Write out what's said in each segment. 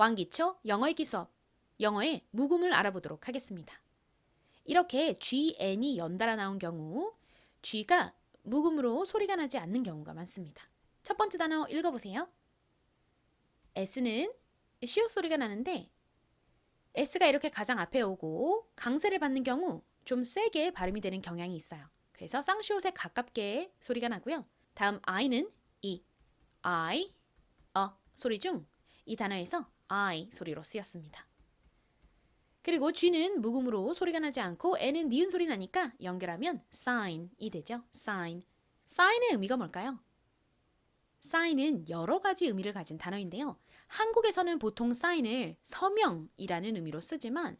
왕기초 영어 읽기 수업, 영어의 묵음을 알아보도록 하겠습니다. 이렇게 GN이 연달아 나온 경우 G가 묵음으로 소리가 나지 않는 경우가 많습니다. 첫 번째 단어 읽어보세요. S는 시옷 소리가 나는데 S가 이렇게 가장 앞에 오고 강세를 받는 경우 좀 세게 발음이 되는 경향이 있어요. 그래서 쌍시옷에 가깝게 소리가 나고요. 다음 I는 이 I, 어 소리 중 이 단어에서 I 소리로 쓰였습니다. 그리고 G는 묵음으로 소리가 나지 않고 N은 니은 소리 나니까 연결하면 sign이 되죠. sign. sign의 의미가 뭘까요? sign은 여러 가지 의미를 가진 단어인데요. 한국에서는 보통 sign을 서명이라는 의미로 쓰지만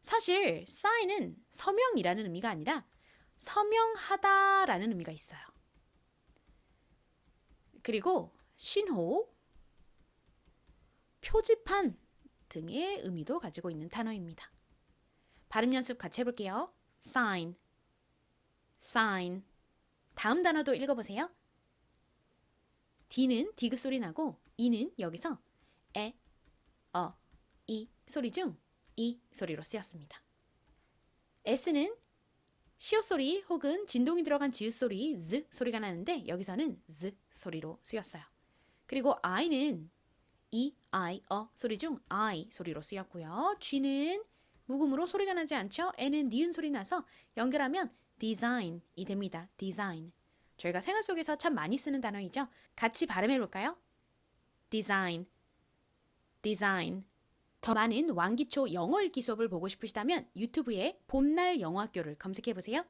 사실 sign은 서명이라는 의미가 아니라 서명하다라는 의미가 있어요. 그리고 신호, 표지판 등의 의미도 가지고 있는 단어입니다. 발음 연습 같이 해볼게요. sign, sign. 다음 단어도 읽어보세요. D는 디귿 소리 나고 E는 여기서 에, 어, 이 소리 중 이 소리로 쓰였습니다. S는 시옷 소리 혹은 진동이 들어간 지읒 소리 z 소리가 나는데 여기서는 z 소리로 쓰였어요. 그리고 I는 이, I, 어 소리 중 I 소리로 쓰였고요. G는 묵음으로 소리가 나지 않죠. N은 니은 소리 나서 연결하면 design이 됩니다. design. 저희가 생활 속에서 참 많이 쓰는 단어이죠. 같이 발음해 볼까요? design, design. 더 많은 왕기초 영어 읽기 수업을 보고 싶으시다면 유튜브에 봄날 영어학교를 검색해 보세요.